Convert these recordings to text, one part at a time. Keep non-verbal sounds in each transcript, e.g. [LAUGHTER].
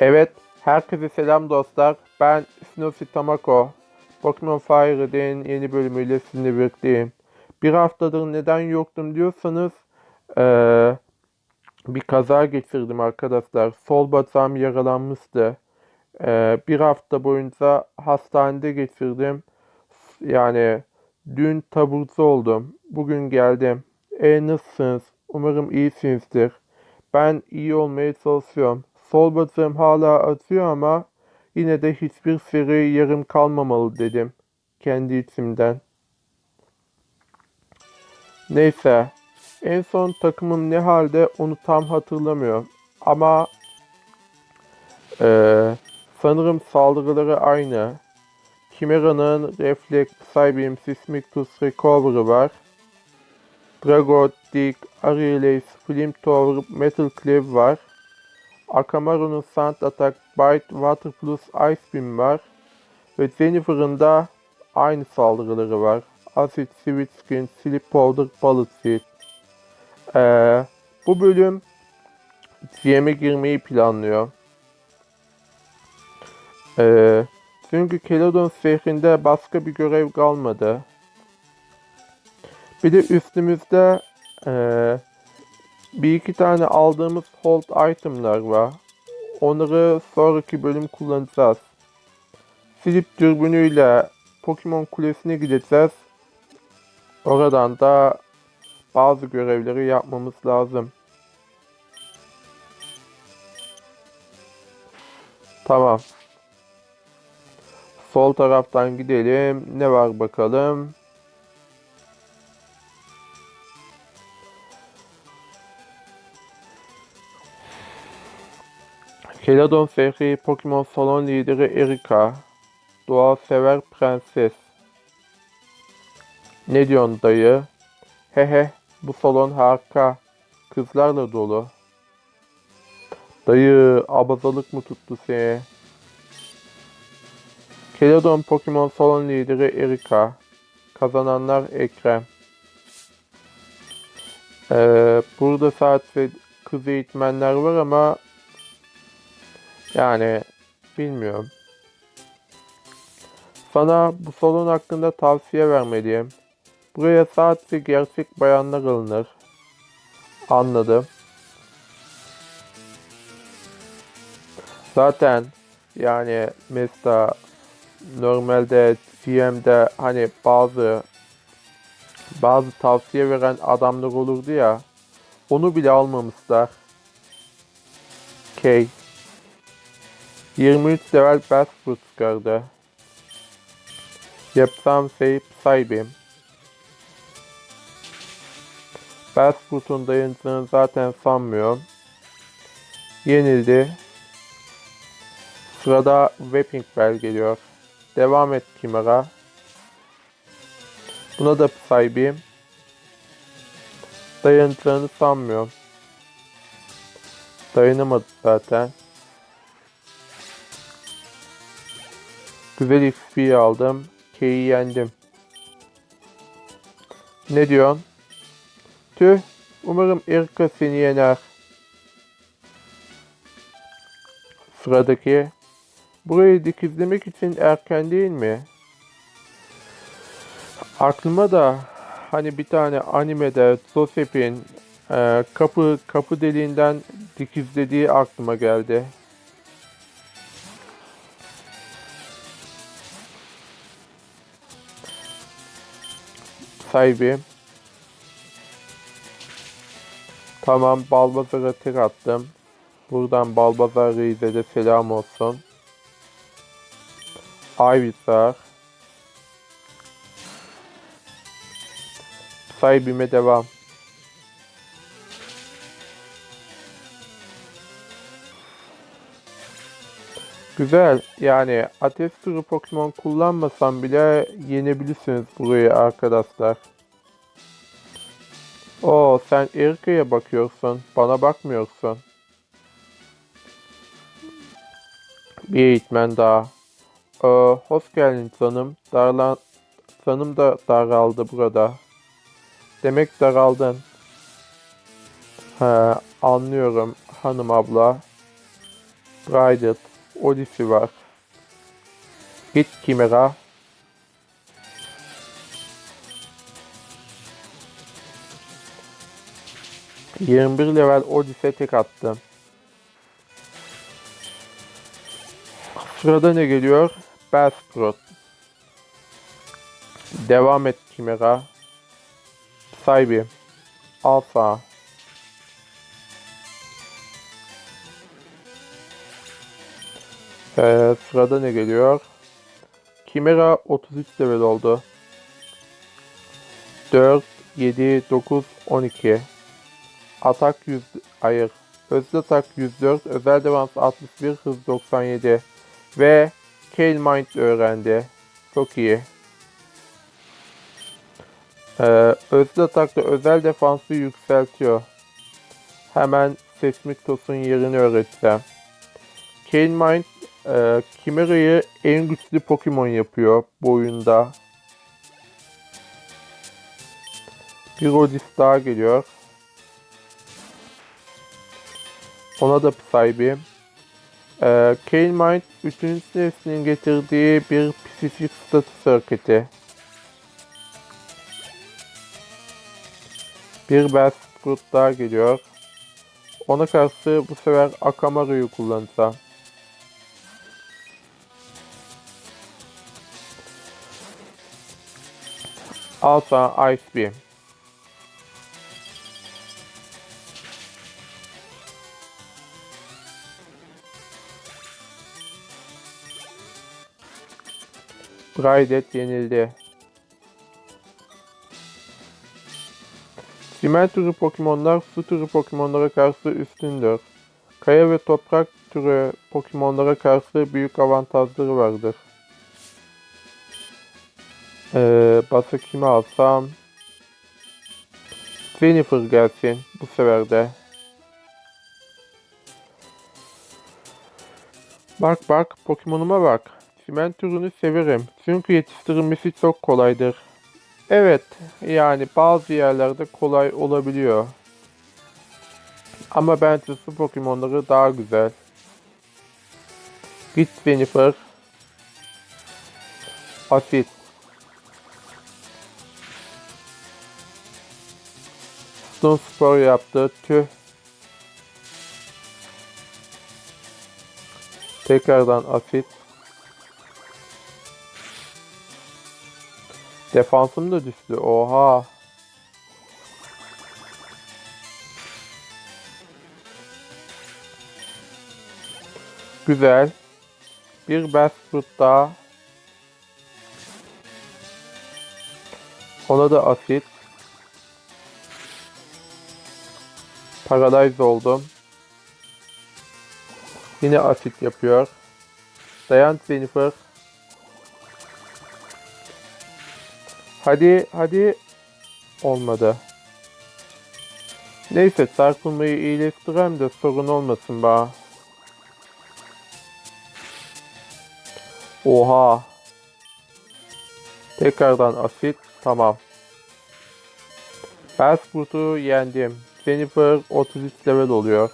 Evet, herkese selam dostlar. Ben Snoopy Tamako. Pokemon Fire Red'in yeni bölümüyle sizinle birlikteyim. Bir haftadır neden yoktum diyorsanız eee, bir kaza geçirdim arkadaşlar. Sol bacağım yaralanmıştı. Eee, bir hafta boyunca hastanede geçirdim. Yani dün taburcu oldum. Bugün geldim. E nasılsınız? Umarım iyisinizdir. Ben iyi olmaya çalışıyorum. Sol bacağım hala acıyor ama yine de hiçbir seri yarım kalmamalı dedim. Kendi içimden. Neyse. En son takımım ne halde onu tam hatırlamıyorum. Ama eee, sanırım saldırıları aynı. Chimera'nın Reflect, Psybeam, Sismictus Recovery var. Drago, Dick, Arielace, Flamethrower, Metal Cleave var. Akamaru'nun Sand Attack, Bite, Water Plus, Ice Beam var. Ve Jennifer'ın da aynı saldırıları var. Acid, Sweet Skin, Sleep Powder, Bullet Seed. Ee, bu bölüm GM'e girmeyi planlıyor. Ee, çünkü Keladon şehrinde başka bir görev kalmadı. Bir de üstümüzde eee, bir iki tane aldığımız hold itemlar var. Onları sonraki bölüm kullanacağız. Silip dürbünüyle Pokemon Kulesi'ne gideceğiz. Oradan da bazı görevleri yapmamız lazım. Tamam. Sol taraftan gidelim. Ne var bakalım. Keladon şehri Pokemon salon lideri Erika. Doğa sever prenses. Ne diyorsun dayı? Hehe bu salon harika. Kızlarla dolu. Dayı abazalık mı tuttu seni? Keladon Pokemon salon lideri Erika. Kazananlar Ekrem. Ee, burada sadece kız eğitmenler var ama yani bilmiyorum. Sana bu salon hakkında tavsiye vermeliyim. Buraya sadece gerçek bayanlar alınır. Anladım. Zaten yani mesela normalde GM'de hani bazı bazı tavsiye veren adamlar olurdu ya onu bile almamışlar. K 23 level Bassfoot çıkardı. Yapsam şey sahibim. Bassfoot'un dayanıklılığını zaten sanmıyorum. Yenildi. Sırada Whipping Bell geliyor. Devam et Kimera. Buna da sahibim. Dayanıklılığını sanmıyorum. Dayanamadı zaten. Güzel XP aldım. K'yi yendim. Ne diyorsun? Tüh. Umarım Irka seni yener. Sıradaki. Burayı dikizlemek için erken değil mi? Aklıma da hani bir tane animede Joseph'in e, kapı kapı deliğinden dikizlediği aklıma geldi. Sahibi. Tamam Balbazar'a tek attım. Buradan Balbazar Reis'e de selam olsun. Ivysaur. Sahibime devam. Güzel. Yani ateş türü Pokemon kullanmasam bile yenebilirsiniz burayı arkadaşlar. Oo sen Erika'ya bakıyorsun. Bana bakmıyorsun. Bir eğitmen daha. Ee, hoş geldin canım. Darlan... Canım da daraldı burada. Demek daraldın. He, anlıyorum hanım abla. Brided. Odyssey var. Git Kimera. Yirmi bir level Odyssey tek attım. Sırada ne geliyor? Basprot. Devam et Kimera. Sahibi. Alfa. Ee, sırada ne geliyor? Kimera 33 level oldu. 4, 7, 9, 12. Atak 100, hayır. Özel atak 104, özel defans 61, hız 97. Ve Kale Mind öğrendi. Çok iyi. Ee, özel atakla özel defansı yükseltiyor. Hemen Seismic Toss'un yerini öğreteceğim. Kale Mind e, Chimera'yı en güçlü Pokemon yapıyor bu oyunda. Bir Odis daha geliyor. Ona da sahibi. Ee, Kale Mind 3. neslinin getirdiği bir psikik statüs hareketi. Bir Bellsprout daha geliyor. Ona karşı bu sefer Akamaru'yu kullanacağım. Al sana Ice Beam. Raidet yenildi. Simel türü Pokemonlar su türü Pokemonlara karşı üstündür. Kaya ve toprak türü Pokemonlara karşı büyük avantajları vardır. Ee, başka kimi alsam? Jennifer gelsin bu sefer de. Bak bak Pokemon'uma bak. Simen türünü severim. Çünkü yetiştirilmesi çok kolaydır. Evet, yani bazı yerlerde kolay olabiliyor. Ama bence su Pokemon'ları daha güzel. Git Jennifer. Asit. Stone spor yaptı. Tüh. Tekrardan asit. Defansım da düştü. Oha. Güzel. Bir Bastard daha. Ona da asit. Paralyze oldum. Yine asit yapıyor. Dayan Jennifer. Hadi hadi. Olmadı. Neyse çarpılmayı iyileştireyim de sorun olmasın bana. Oha. Tekrardan asit. Tamam. Passport'u yendim. Jennifer 33 level oluyor.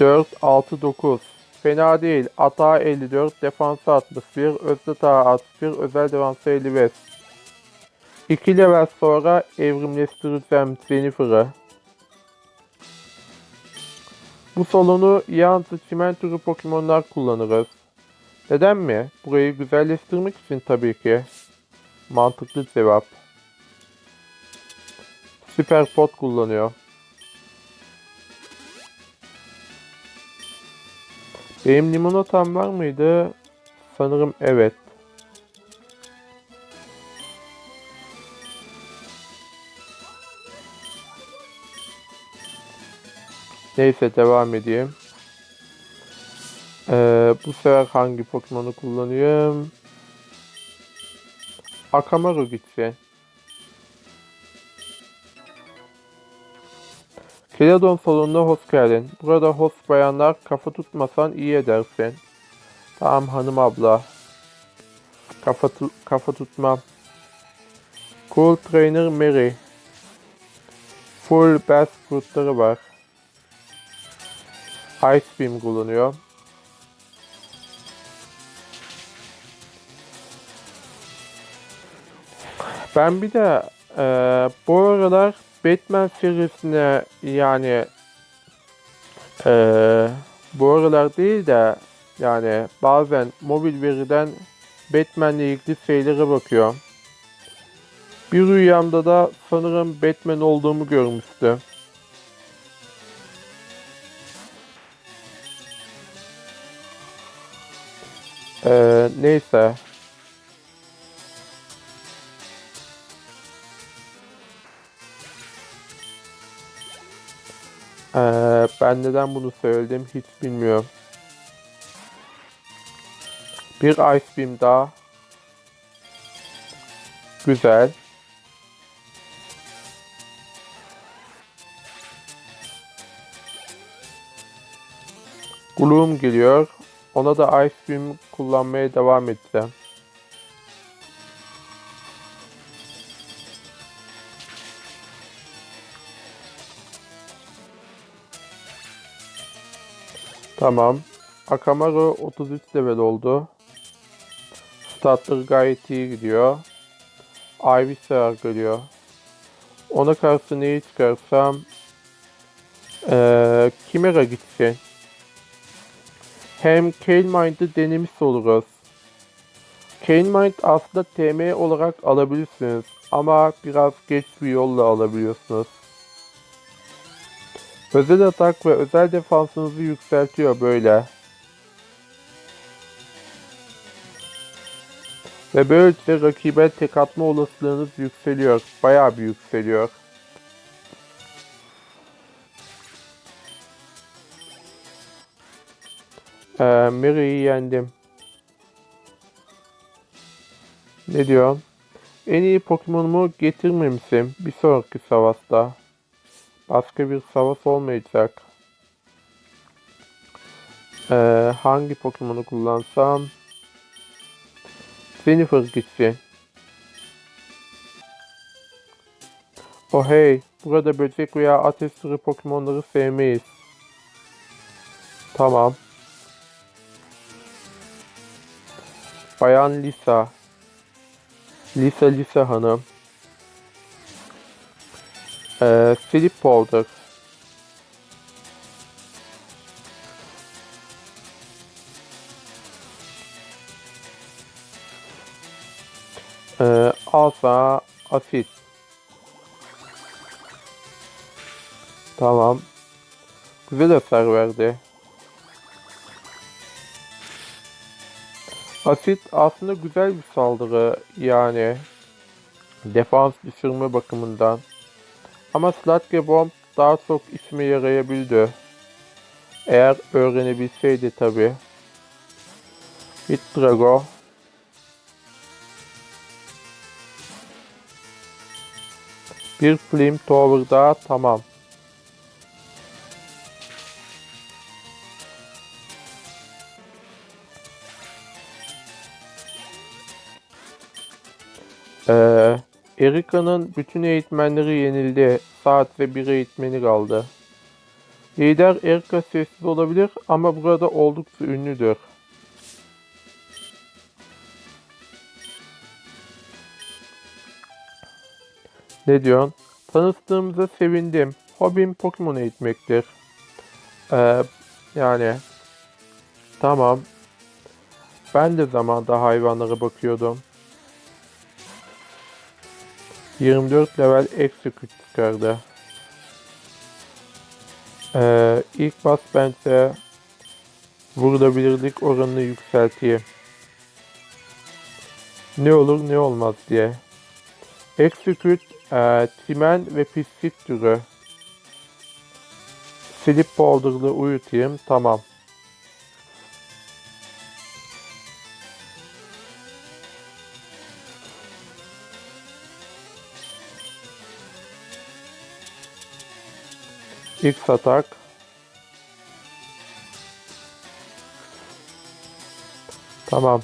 4, 6, 9. Fena değil. Atağı 54, defansı 61, özel atağı 61, özel defansı 55. 2 level sonra evrimleştireceğim Jennifer'ı. Bu salonu yalnız çimen türü Pokemon'lar kullanırız. Neden mi? Burayı güzelleştirmek için tabii ki. Mantıklı cevap. Süper pot kullanıyor. Benim limonatam var mıydı? Sanırım evet. Neyse devam edeyim. Ee, bu sefer hangi Pokemon'u kullanıyorum? Akamaru gitsin. Keladon salonuna hoş geldin. Burada hoş bayanlar kafa tutmasan iyi edersin. Tamam hanım abla. Kafa, tu kafa tutmam. Cool Trainer Mary. Full Bass fruitları var. Ice Beam kullanıyor. Ben bir de eee, bu aralar Batman serisine yani eee, bu aralar değil de yani bazen mobil veriden Batman'le ilgili şeylere bakıyorum. Bir rüyamda da sanırım Batman olduğumu görmüştüm. Eee, neyse. Ben neden bunu söyledim hiç bilmiyorum. Bir Ice Beam daha. Güzel. Gloom geliyor. Ona da Ice Beam kullanmaya devam edeceğim. Tamam. Akamaru 33 level oldu. Statları gayet iyi gidiyor. Ivy Sear geliyor. Ona karşı neyi çıkarsam eee Kimera gitsin. Hem Kale Mind'ı denemiş oluruz. Kale Mind aslında TM olarak alabilirsiniz. Ama biraz geç bir yolla alabiliyorsunuz. Özel atak ve özel defansınızı yükseltiyor böyle. Ve böylece rakibe tek atma olasılığınız yükseliyor. Bayağı bir yükseliyor. Ee, Mary'i yendim. Ne diyor? En iyi Pokemon'umu getirmemişim. Bir sonraki savaşta. Başka bir savaş olmayacak. Ee, hangi Pokemon'u kullansam? Jennifer gitsin. Oh hey, burada böcek veya ateş türü Pokemon'ları sevmeyiz. Tamam. Bayan Lisa. Lisa Lisa hanım. Ee, Philip Powder. Ee, Asa Asit. Tamam. Güzel eser verdi. Asit aslında güzel bir saldırı yani defans düşürme bakımından. Ama Sludge Bomb daha çok işime yarayabildi. Eğer öğrenebilseydi tabi. Hit Drago. Bir Flame Tower daha tamam. Erika'nın bütün eğitmenleri yenildi. Sadece bir eğitmeni kaldı. Lider Erika sessiz olabilir ama burada oldukça ünlüdür. Ne diyorsun? Tanıştığımıza sevindim. Hobim Pokemon eğitmektir. Ee, yani tamam. Ben de zamanda hayvanlara bakıyordum. 24 level güç çıkardı. Ee, ilk bas bence vurulabilirlik oranını yükselteyim. Ne olur ne olmaz diye. Execute e, timen ve pislik türü. Silip powder'lı uyutayım. Tamam. X atak. Tamam.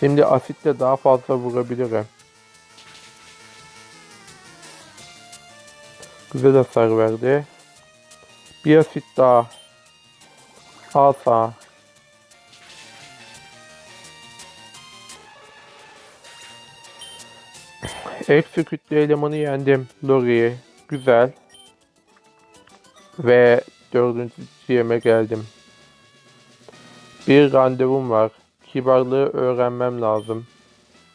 Şimdi asitle daha fazla vurabilirim. Güzel hasar verdi. Bir asit daha. Asa. Eksi kütle elemanı yendim. Lori'yi. Güzel. Ve dördüncü yeme geldim. Bir randevum var. Kibarlığı öğrenmem lazım.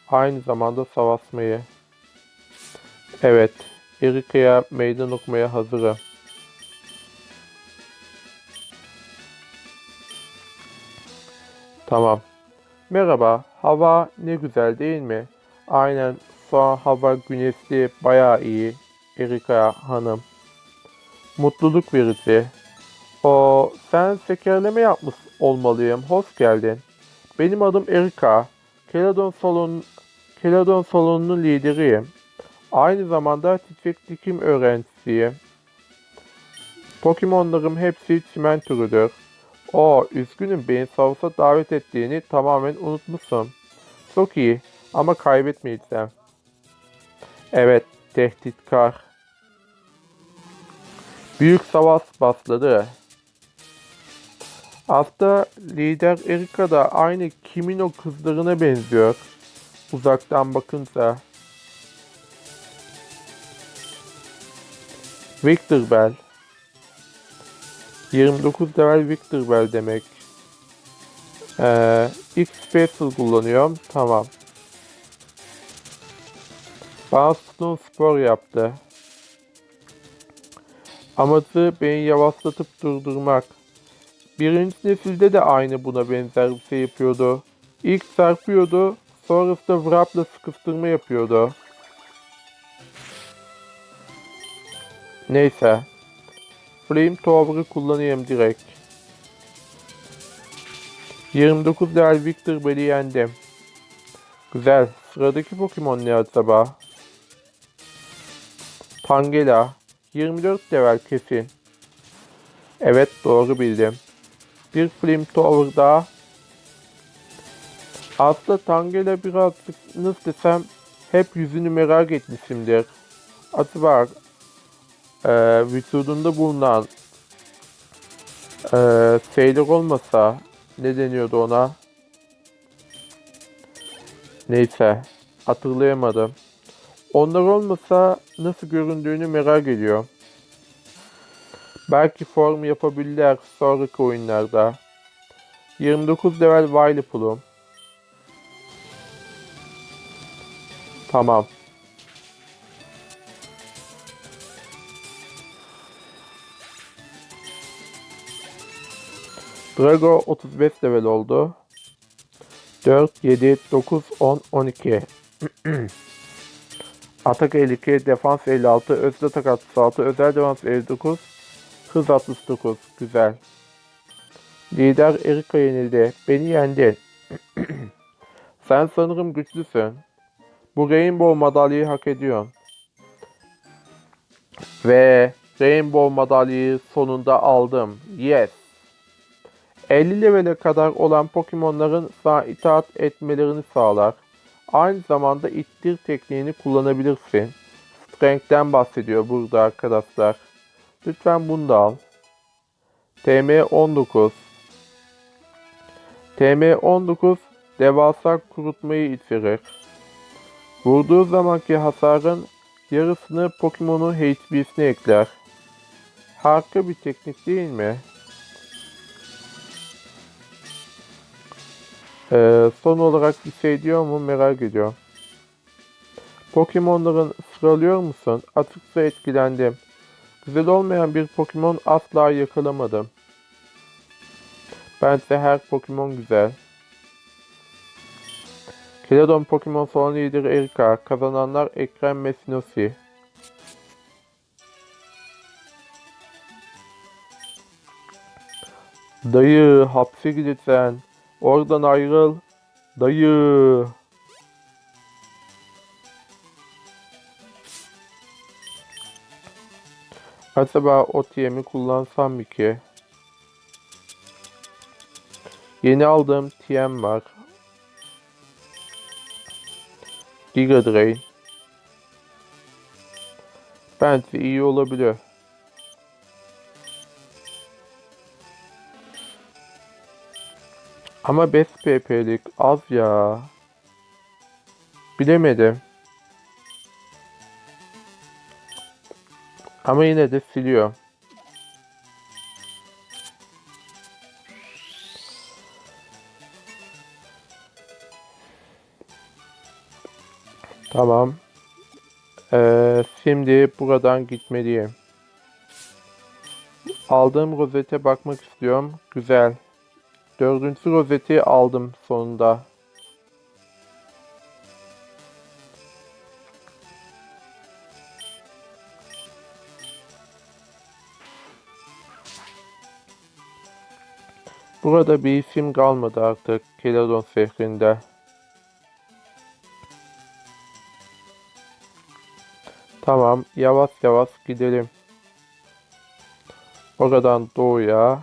Aynı zamanda savaşmayı. Evet. Erika'ya meydan okumaya hazırım. Tamam. Merhaba. Hava ne güzel değil mi? Aynen. Şu hava güneşli. Bayağı iyi. Erika hanım. Mutluluk verici. O sen şekerleme yapmış olmalıyım. Hoş geldin. Benim adım Erika. Keladon salon Keladon salonunun lideriyim. Aynı zamanda çiçek dikim öğrencisiyim. Pokemonlarım hepsi çimen türüdür. O üzgünüm beni savaşa davet ettiğini tamamen unutmuşsun. Çok iyi ama kaybetmeyeceğim. Evet, tehditkar. Büyük savaş başladı. Aslında lider Erika da aynı kimin o kızlarına benziyor. Uzaktan bakınca. Victor Bell. 29 level Victor Bell demek. Ee, X Special kullanıyorum. Tamam. Bana Spor yaptı. Amacı beni yavaşlatıp durdurmak. Birinci nesilde de aynı buna benzer bir şey yapıyordu. İlk sarpıyordu, sonrasında Wrap'la sıkıştırma yapıyordu. Neyse. Flame Tower'ı kullanayım direkt. 29 level Victor Bell'i yendim. Güzel. Sıradaki Pokemon ne acaba? Tangela. 24 level kesin. Evet doğru bildim. Bir Flame Tower daha. Aslında Tangela birazcık nasıl desem hep yüzünü merak etmişimdir. Acaba e, vücudunda bulunan e, şeyler olmasa ne deniyordu ona? Neyse hatırlayamadım. Onlar olmasa nasıl göründüğünü merak ediyorum. Belki form yapabilirler sonraki oyunlarda. 29 level Wilepul'um. Tamam. Drago 35 level oldu. 4, 7, 9, 10, 12. Atak 52, defans 56, özel atak 66, özel defans 59, hız 69. Güzel. Lider Erika yenildi. Beni yendi. [CLEARS THROAT] Sen sanırım güçlüsün. Bu Rainbow madalyayı hak ediyorsun. Ve Rainbow madalyayı sonunda aldım. Yes. 50 levele kadar olan Pokemon'ların sana itaat etmelerini sağlar. Aynı zamanda ittir tekniğini kullanabilirsin. Strength'ten bahsediyor burada arkadaşlar. Lütfen bunu da al. TM19 TM19 devasa kurutmayı içerir. Vurduğu zamanki hasarın yarısını Pokemon'un HP'sine ekler. Harika bir teknik değil mi? Ee, son olarak bir şey diyor mu merak ediyorum. Pokemon'ların sıralıyor musun? Açıkça etkilendim. Güzel olmayan bir Pokemon asla yakalamadım. Bence her Pokemon güzel. Keladon Pokemon salon lideri Erika. Kazananlar Ekrem ve Sinosi. Dayı hapse gideceksin. Oradan ayrıl. Dayı. Acaba o TM'i kullansam mı ki? Yeni aldığım TM var. Giga Drain. Bence iyi olabilir. Ama 5 pp'lik az ya. Bilemedim. Ama yine de siliyor. Tamam. Ee, şimdi buradan gitmeliyim. Aldığım rozete bakmak istiyorum. Güzel. Dördüncü rozeti aldım sonunda. Burada bir isim kalmadı artık Keladon şehrinde. Tamam, yavaş yavaş gidelim. Oradan doğuya,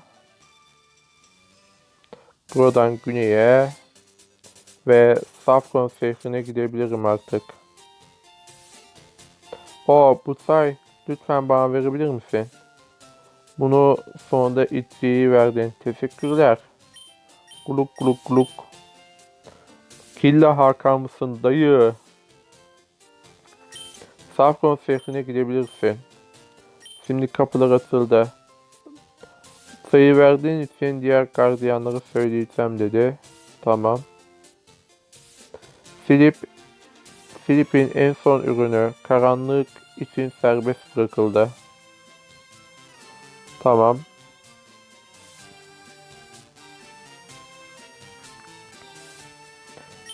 buradan güneye ve Safron şehrine gidebilirim artık. O bu say, lütfen bana verebilir misin? Bunu sonunda itçiyi verdin. Teşekkürler. Gluk gluk gluk. Killa Hakan mısın dayı? Safron şehrine gidebilirsin. Şimdi kapılar açıldı. Sayı verdiğin için diğer gardiyanları söyleyeceğim dedi. Tamam. Filip Filip'in en son ürünü karanlık için serbest bırakıldı. Tamam.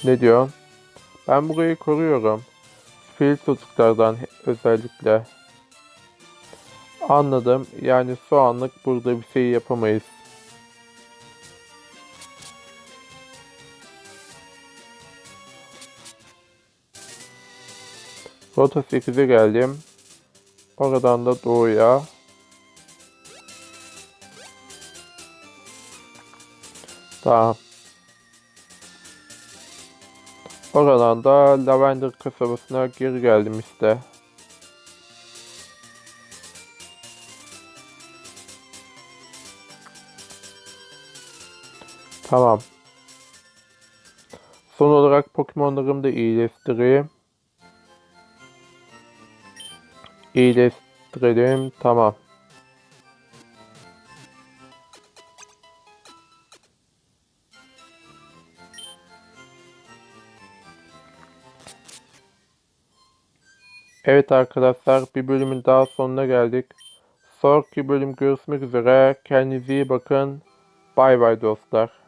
Ne diyor? Ben burayı koruyorum. Fil tutuklardan özellikle. Anladım. Yani şu anlık burada bir şey yapamayız. Rota 8'e geldim. Oradan da doğuya. Tamam. Oradan da Lavender kasabasına geri geldim işte. Tamam. Son olarak Pokemon'larımı da iyileştireyim. İyileştirelim. Tamam. Evet arkadaşlar bir bölümün daha sonuna geldik. Sonraki bölüm görüşmek üzere. Kendinize iyi bakın. Bay bay dostlar.